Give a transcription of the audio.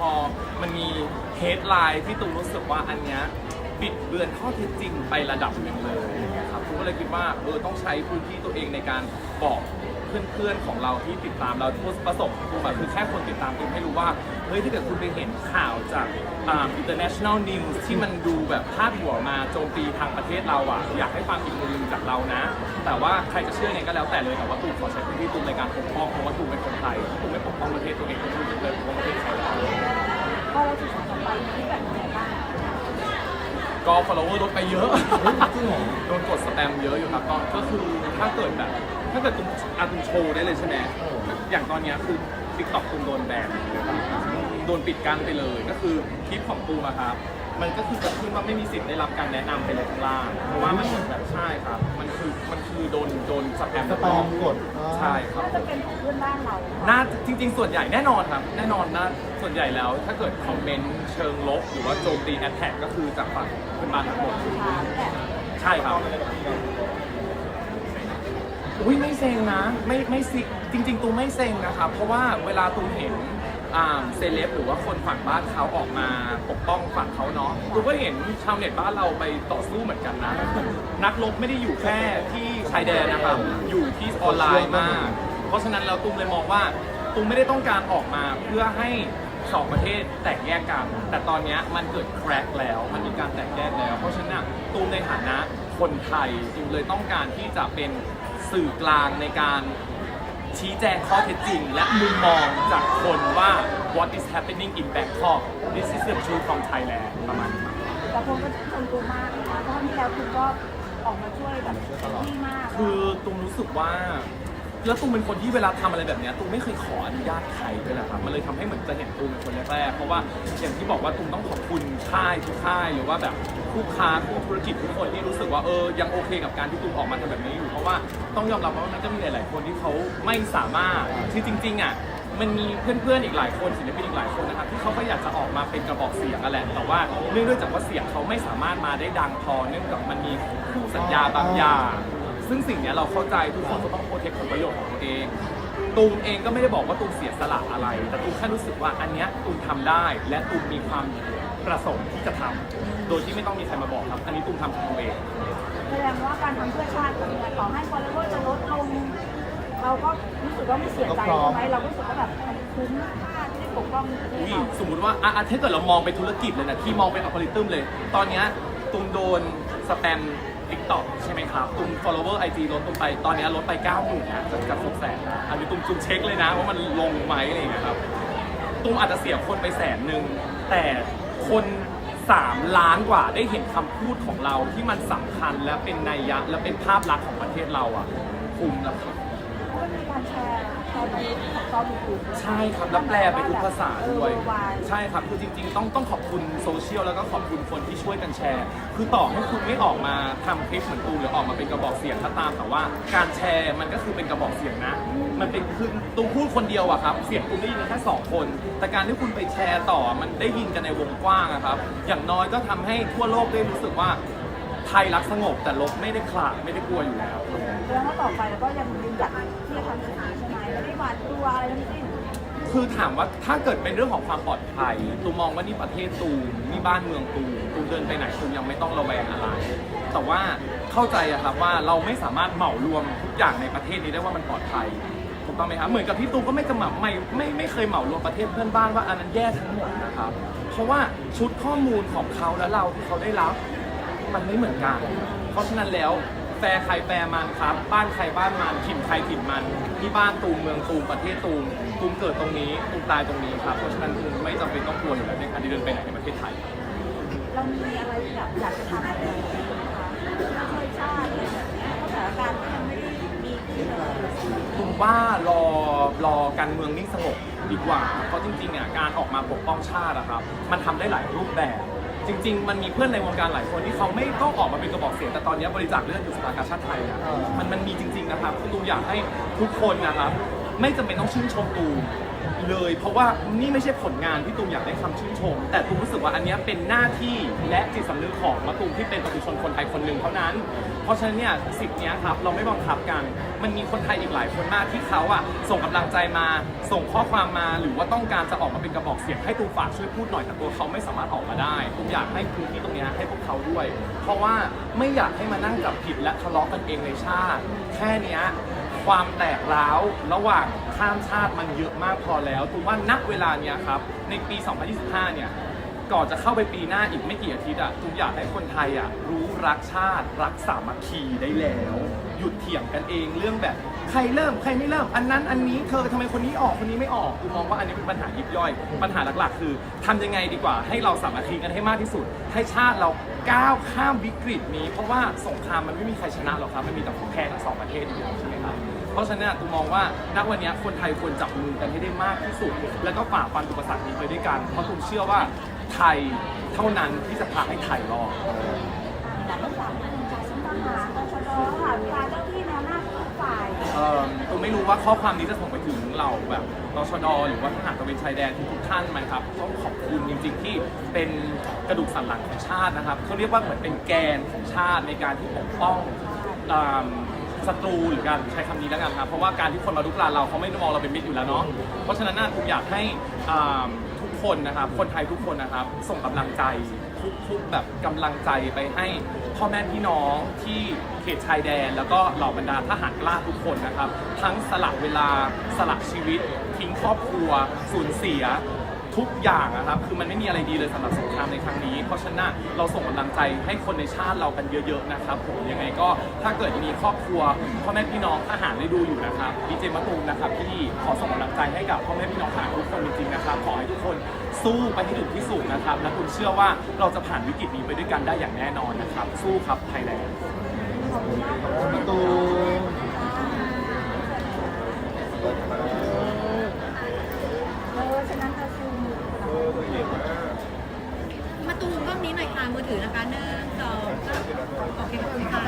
พอมันมีเฮดไลน์ที่ตูรู้สึกว่าอันเนี้ยบิดเบือนข้อเท็จจริงไประดับหนึ่งเลยนะครับตูมก็เลยคิดว่าเออต้องใช้พื้นที่ตัวเองในการบอกเพื่อนๆของเราที่ติดตามเราที่ประสบตูมอะคือแค่คนติดตามตูให้รู้ว่าเฮ้ยถ้าเกิดคุณไปเห็นข่าวจากอ่า international news ที่มันดูแบบพาดหัวมาโจมตีทางประเทศเราอะอยากให้ฟังอีกมุมหนึงจากเรานะ แต่ว่าใครจะเชื่อไงก็แล้วแต่เลยแต่ว่าตูขอใช้พื้นที่ตูในการปกป้องเพราะว่าตูเป็นคนไทยตูไม่ปกป้องประเทศตัวเองตูเลยปกป้องประเทศใครแล้ว พอเรา ศึกษาต่อไปที่แบบไหนบ้างก็ follower ลดไปเยอะ โดนกดสแปมเยอะอยู่ครับก็ก็คือถ้าเกิดแบบ ถ้าเกิดตุมอาตุมโชว์ได้เลยใช่ไหมอย่างตอนเนี้ยคือ TikTok ตุมโดนแบนโดนปิดกั้นไปเลย ก็คือคลิปของตูมอะครับ มันก็คือจะขึ้นว่าไม่มีสิทธิ์ได้รับการแนะนำไปเลยข้างล่างเพราะว่ามันเหมือนแบบใช่ครับ มันคือมันคือโดนโดนสแปมสแปมกดอ่า ใช่ครับ น่าจะเป็นของเพื่อนบ้านเราน่าจริง ๆ ส่วนใหญ่แน่นอนครับ แน่นอนนะส่วนใหญ่แล้ว ถ้าเกิดคอมเมนต์เชิงลบ หรือว่าโจมตีแอดแท็กก็คือจากฝั่งเพื่อนบ้านทั้งหมดค่ะแต่ใช่ครับอุ้ยไม่เซ็งนะ ไม่ไม่ซิจริง ๆ ตูไม่เซ็งนะครับ เพราะว่าเวลาตูเห็นอ่า เซเลบหรือว่าคนฝั่งบ้านเขาออกมาปกป้องฝั่งเขาเนาะตูก็เห็นชาวเน็ตบ้านเราไปต่อสู้เหมือนกันนะ นักรบไม่ได้อยู่แค่ที่ชายแดนนะครับ อยู่ที่ออนไลน์มาก เพราะฉะนั้นเราตูมเลยมองว่าตูมไม่ได้ต้องการออกมาเพื่อให้สองประเทศแตกแยกกัน แต่ตอนเนี้ยมันเกิดแครกแล้ว มันมีการแตกแยกแล้ว เพราะฉะนั้นน่ะตูมในฐานะคนไทยตูมเลยต้องการที่จะเป็นสื่อกลางในการ ชี้แจงข้อเท็จจริง และมุมมองจากคนว่า what is happening in Bangkok this is the truth from Thailand ประมาณนี้แต่คนก็ชื่นชมตัวมากนะคะเพราะที่แล้วคุณก็ออกมาช่วยแบบที่มาก คือตูมรู้สึกว่า แล้วตูมเป็นคนที่เวลาทำอะไรแบบเนี้ยตูมไม่เคยขออนุญาตใครด้วยแหละครับมันเลยทำให้เหมือนจะเห็นตูมเป็นคนแรกๆเพราะว่าอย่างที่บอกว่าตูมต้องขอบคุณค่ายทุกค่ายหรือว่าแบบคู่ค้าคู่ธุรกิจทุกคนที่รู้สึกว่าเออยังโอเคกับการที่ตูมออกมาทำแบบนี้อยู่ เพราะว่าต้องยอมรับว่ามันก็มีหลาย ๆ คนที่เขาไม่สามารถที่จริง ๆอะมันมีเพื่อนๆอีกหลายคนศิลปินอีกหลายคนนะครับที่เขาก็อยากจะออกมาเป็นกระบอกเสียงนั่นแหละแต่ว่าเนื่องด้วยจากว่าเสียงเขาไม่สามารถมาได้ดังพอเนื่องจากมันมีคู่สัญญาบางอย่าง ซึ่งสิ่งเนี้ยเราเข้าใจทุกคนก็ต้องโปรเทคผลประโยชน์ของตัวเองตูมเองก็ไม่ได้บอกว่าตูมเสียสละอะไร แต่ตูมแค่รู้สึกว่าอันเนี้ยตูมทำได้ และตูมมีความประสงค์ที่จะทำโดยที่ไม่ต้องมีใครมาบอกครับ อันนี้ตูมทำของตัวเอง แสดงว่าการทำเพื่อชาติของเนี่ยต่อให้ฟอลโลเวอร์จะลดลง เราก็รู้สึกว่าไม่เสียใจใช่ไหมเราก็รู้สึกว่าแบบมันคุ้มค่าที่ได้ปกป้องประเทศอุ้ยเราสมมติว่าอะอะถ้าเกิดเรามองเป็นธุรกิจเลยนะที่มองเป็นอัลกอริทึมเลย ตอนเนี้ยตูมโดนสแปม TikTok ใช่ไหมครับตูม follower IG ลดลงไป ตอนนี้ลดไป9 0 0 0 0นะจากจาก6แสนอันนี้ตูมตูมเช็คเลยนะ ว่ามันลงไหมอะไรอย่างเงี้ยครับตูมอาจจะเสียคนไปแสนหนึ่งแต่คน3ล้านกว่าได้เห็นคำพูดของเราที่มันสำคัญและเป็นนัยยะและเป็นภาพลักษณ์ของประเทศเราอะคุ้มแล้วครับเพราะมันมีการแชร์ แชร์ไปของตอนอื่นๆใช่ครับแล้วแปลไปทุกภาษาด้วยเออวายใช่ครับคือจริง ๆ ต้องต้องขอบคุณโซเชียลแล้วก็ขอบคุณคนที่ช่วยกันแชร์ คือต่อให้คุณไม่ออกมาทำคลิปเหมือนตูมหรือออกมาเป็นกระบอกเสียงก็ตามแต่ว่า การแชร์มันก็คือเป็นกระบอกเสียงนะ มันเป็นคือตูมพูดคนเดียวอะครับ เสียงตูมได้ยินแค่สองคน แต่การที่คุณไปแชร์ต่อมันได้ยินกันในวงกว้างอะครับ อย่างน้อยก็ทำให้ทั่วโลกได้รู้สึกว่าไทยรักสงบแต่ลบไม่ได้ขลาดไม่ได้กลัวอยู่แล้วแสดงว่าต่อไปเราก็ยังยืนหยัดที่จะทำสิ่งนี้ใช่ไหมไม่ได้ หวาดกลัวอะไรทั้งสิ้นคือถามว่าถ้าเกิดเป็นเรื่องของความปลอดภัยตูมมองว่านี่ประเทศตูมนี่บ้านเมืองตูมตูมเดินไปไหนตูมยังไม่ต้องระแวงอะไร แต่ว่าเข้าใจอะครับว่าเราไม่สามารถเหมารวมทุกอย่างในประเทศนี้ได้ว่ามันปลอดภัยถูกต้องไหมครับเหมือนกับที่ตูมก็ไม่กระหม่ำไม่ไม่ไม่เคยเหมารวมประเทศเพื่อนบ้านว่าอันนั้นแย่ทั้งหมดนะครับ เพราะว่าชุดข้อมูลของเขาและเราที่เขาได้รับ มันไม่เหมือนกัน เพราะฉะนั้นแล้ว แฟร์ใครแฟร์มันครับ บ้านใครบ้านมันถิ่นใครถิ่นมันที่บ้านตูมเมืองตูมประเทศตูมตูมเกิดตรงนี้ตูมตายตรงนี้ครับเพราะฉะนั้นตูมไม่จำเป็นต้องกลัวอยู่แล้วในการที่เดินไปไหนในประเทศไทย เรามีอะไรอยากอยากจะทำอะไรไหมคะช่วยชาติอะไรแบบเนี้ยเพราะสถานการณ์ก็ยังไม่ได้ดีขึ้นเลยตูมว่ารอรอการเมืองนิ่งสงบดีกว่า เพราะจริงๆอะการออกมาปกป้องชาติอะครับ มันทำได้หลายรูปแบบ จริง ๆ มันมีเพื่อนในวงการหลายคนที่เขาไม่ต้องออกมาเป็นกระบอกเสียงแต่ตอนนี้บริจาคเลือดอยู่สภากาชาติไทยนะเออมันมันมีจริง ๆ นะครับตูมอยากให้ทุกคนนะครับ ไม่จำเป็นต้องชื่นชมตูมเลย เพราะว่านี่ไม่ใช่ผลงานที่ตูมอยากได้คำชื่นชม แต่ตูมรู้สึกว่าอันเนี้ยเป็นหน้าที่และจิตสำนึกของมะตูมที่เป็นประชาชนคนไทยคนหนึ่งเท่านั้น เพราะฉะนั้นเนี่ยสิทธิ์เนี้ยครับเราไม่บังคับกัน มันมีคนไทยอีกหลายคนมากที่เขาอะส่งกำลังใจมาส่งข้อความมาหรือว่าต้องการจะออกมาเป็นกระบอกเสียงให้ตูมฝากช่วยพูดหน่อยแต่ตัวเขาไม่สามารถออกมาได้ตูมอยากให้พื้นที่ตรงเนี้ยให้พวกเขาด้วย เพราะว่าไม่อยากให้มานั่งจับผิดและทะเลาะกันเองในชาติ แค่เนี้ย ความแตกร้าวระหว่างข้ามชาติมันเยอะมากพอแล้วตูมว่านักเวลาเนี้ยครับ ในปี 2025 เนี่ย ก่อนจะเข้าไปปีหน้าอีกไม่กี่อาทิตย์อะตูมอยากให้คนไทยอะรู้รักชาติ รักสามัคคีได้แล้ว หยุดเถียงกันเองเรื่องแบบใครเริ่มใครไม่เริ่ม อันนั้นอันนี้เธอทำไมคนนี้ออกคนนี้ไม่ออกตูมมองว่าอันนี้เป็นปัญหายิบย่อย ปัญหาหลักๆ คือทำยังไงดีกว่า ให้เราสามัคคีกันให้มากที่สุด ให้ชาติเราก้าวข้ามวิกฤตนี้ เพราะว่าสงครามมันไม่มีใครชนะหรอกครับมันมีแต่แพ้ทั้งสองประเทศอยู่แล้วใช่ไหมครับเพราะฉะนั้นตูมองว่าณวันนี้คนไทยควรจับมือกันให้ได้มากที่สุด แล้วก็ฝ่าฟันอุปสรรคนี้ไปด้วยกัน เพราะตูมเชื่อว่าไทยเท่านั้นที่จะพาให้ไทยรอด รู้ว่าข้อความนี้จะส่งไปถึงเราแบบตชดหรือว่าทหารตระเวนชายแดนทุกท่านไหมครับต้องขอบคุณจริงๆที่เป็นกระดูกสันหลังของชาตินะครับเขาเรียกว่าเหมือนเป็นแกนของชาติในการที่ปกป้องอ่าศัตรูหรือการใช้คำนี้แล้วกันครับเพราะว่าการที่คนมาลุกรานเราเขาไม่ได้มองเราเป็นมิตรอยู่แล้วเนาะเพราะฉะนั้นผมอยากให้อ่าทุกคนนะครับคนไทยทุกคนนะครับส่งกำลังใจ ทุกๆแบบกำลังใจไปให้พ่อแม่พี่น้องที่เขตชายแดน แล้วก็เหล่าบรรดาทหารกล้าทุกคนนะครับ ทั้งสละเวลาสละชีวิต ทิ้งครอบครัว สูญเสีย ทุกอย่างนะครับ คือมันไม่มีอะไรดีเลยสำหรับสงครามในครั้งนี้ เพราะฉะนั้นเราส่งกำลังใจให้คนในชาติเรากันเยอะๆนะครับผมยังไงก็ถ้าเกิดมีครอบครัวพ่อแม่พี่น้องทหารได้ดูอยู่นะครับดีเจมะตูมนะครับที่ขอส่งกำลังใจให้กับพ่อแม่พี่น้องทหารทุกคนจริงๆนะครับขอให้ทุกคน สู้ไปให้ถึงที่สุดนะครับ และคุณเชื่อว่าเราจะผ่านวิกฤตนี้ไปด้วยกันได้อย่างแน่นอนนะครับ สู้ครับไทยแลนด์มากค่ะประตูเออฉะนั้นเราชูมือมาตูมกล้องนี้หน่อยค่ะมือถือนะคะหนึ่งสองสามโอเคขอบคุณค่ะ